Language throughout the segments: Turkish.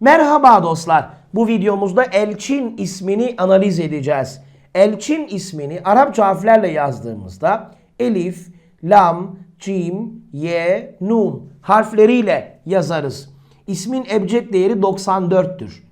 Merhaba dostlar. Bu videomuzda Elçin ismini analiz edeceğiz. Elçin ismini Arapça harflerle yazdığımızda Elif, Lam, Cim, Ye, Nun harfleriyle yazarız. İsmin ebced değeri 94'tür.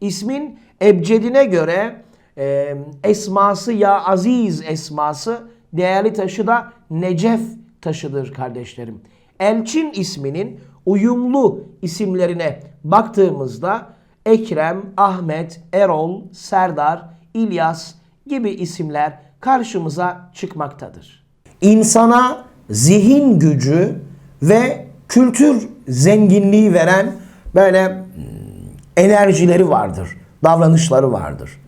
İsmin ebcedine göre e, esması ya aziz esması değerli taşı da necef taşıdır kardeşlerim. Elçin isminin uyumlu isimlerine baktığımızda Ekrem, Ahmet, Erol, Serdar, İlyas gibi isimler karşımıza çıkmaktadır. İnsana zihin gücü ve kültür zenginliği veren böyle hmm, enerjileri vardır, davranışları vardır.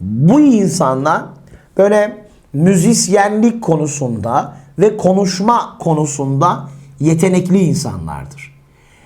Bu insanlar böyle müzisyenlik konusunda ve konuşma konusunda yetenekli insanlardır.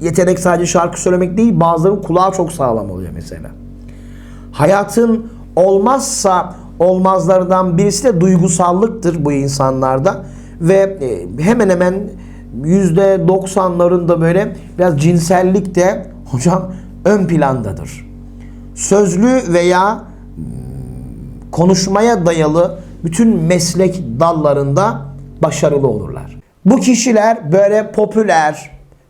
yetenek sadece şarkı söylemek değil, bazılarının kulağı çok sağlam oluyor mesela. Hayatın olmazsa olmazlardan birisi de duygusallıktır bu insanlarda ve e, hemen hemen yüzde 90'larında böyle biraz cinsellik de hocam ön plandadır sözlü veya hmm, konuşmaya dayalı bütün meslek dallarında başarılı olurlar. Bu kişiler böyle popüler,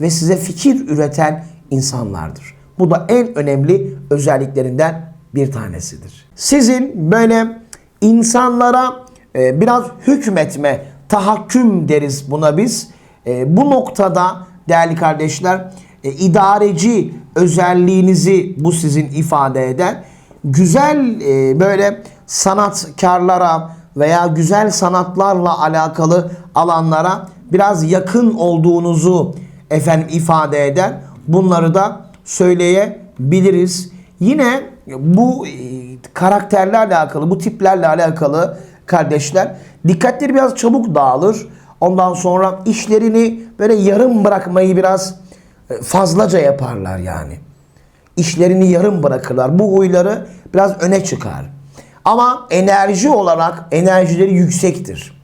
ve size fikir üreten insanlardır. Bu da en önemli özelliklerinden bir tanesidir. Sizin böyle insanlara e, biraz hükmetme, tahakküm deriz buna biz. E, bu noktada değerli kardeşler e, idareci özelliğinizi bu sizin ifade eder. Güzel böyle sanatkarlara, veya güzel sanatlarla alakalı alanlara biraz yakın olduğunuzu efendim ifade eder. Bunları da söyleyebiliriz. Yine bu e, karakterlerle alakalı, bu tiplerle alakalı kardeşler dikkatleri biraz çabuk dağılır. Ondan sonra işlerini böyle yarım bırakmayı biraz e, fazlaca yaparlar yani. İşlerini yarım bırakırlar. Bu huyları biraz öne çıkar. Ama enerji olarak enerjileri yüksektir.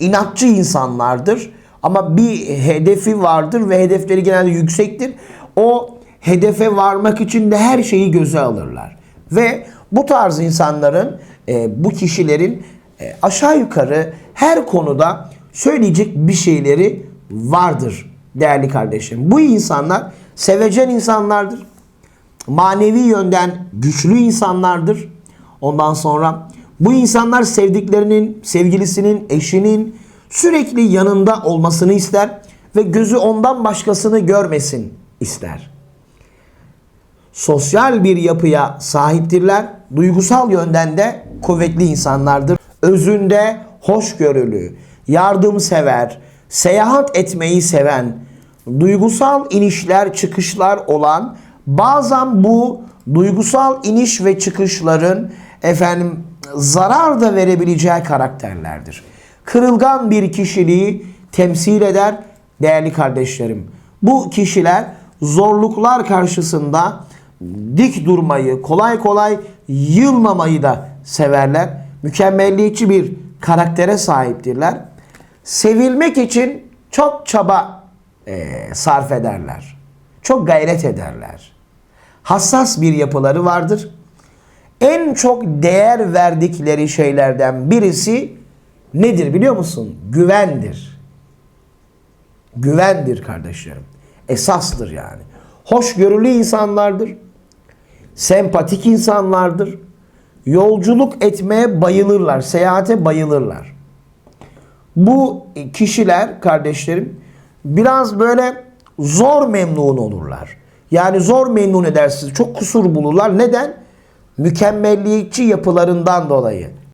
İnatçı insanlardır. Ama bir hedefi vardır ve hedefleri genelde yüksektir. O hedefe varmak için de her şeyi göze alırlar. Ve bu tarz insanların, e, bu kişilerin e, aşağı yukarı her konuda söyleyecek bir şeyleri vardır değerli kardeşim. Bu insanlar sevecen insanlardır. Manevi yönden güçlü insanlardır. Ondan sonra bu insanlar sevdiklerinin, sevgilisinin, eşinin sürekli yanında olmasını ister ve gözü ondan başkasını görmesin ister. Sosyal bir yapıya sahiptirler. Duygusal yönden de kuvvetli insanlardır. Özünde hoşgörülü, yardımsever, seyahat etmeyi seven, duygusal inişler çıkışlar olan bazen bu duygusal iniş ve çıkışların efendim zarar da verebileceği karakterlerdir. Kırılgan bir kişiliği temsil eder değerli kardeşlerim. Bu kişiler zorluklar karşısında dik durmayı, kolay kolay yılmamayı da severler. Mükemmelliyetçi bir karaktere sahiptirler. Sevilmek için çok çaba eee, sarf ederler. Çok gayret ederler. Hassas bir yapıları vardır. En çok değer verdikleri şeylerden birisi nedir biliyor musun? Güvendir. Güvendir kardeşlerim. Esastır yani. Hoşgörülü insanlardır. Sempatik insanlardır. Yolculuk etmeye bayılırlar. Seyahate bayılırlar. Bu kişiler kardeşlerim biraz böyle zor memnun olurlar. Yani zor memnun edersiniz. Çok kusur bulurlar. Neden? Mükemmelliyetçi yapılarından dolayı.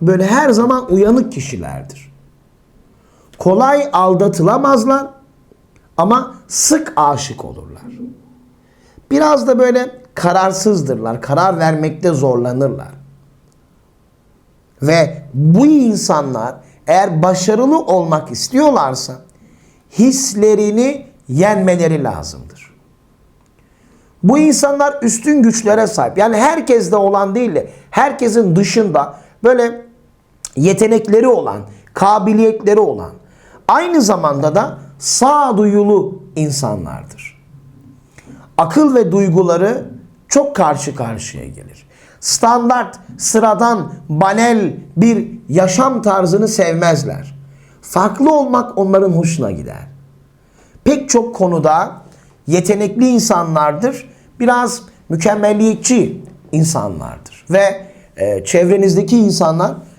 böyle her zaman uyanık kişilerdir. Kolay aldatılamazlar ama sık aşık olurlar. Biraz da böyle kararsızdırlar. Karar vermekte zorlanırlar. Ve bu insanlar eğer başarılı olmak istiyorlarsa hislerini yenmeleri lazımdır. Bu insanlar üstün güçlere sahip. Yani herkeste olan değil de herkesin dışında böyle yetenekleri olan, kabiliyetleri olan, aynı zamanda da sağduyulu insanlardır. Akıl ve duyguları çok karşı karşıya gelir. Standart, sıradan, banel bir yaşam tarzını sevmezler. Farklı olmak onların hoşuna gider. Pek çok konuda yetenekli insanlardır. Biraz mükemmelliyetçi insanlardır. Ve e, çevrenizdeki insanlar,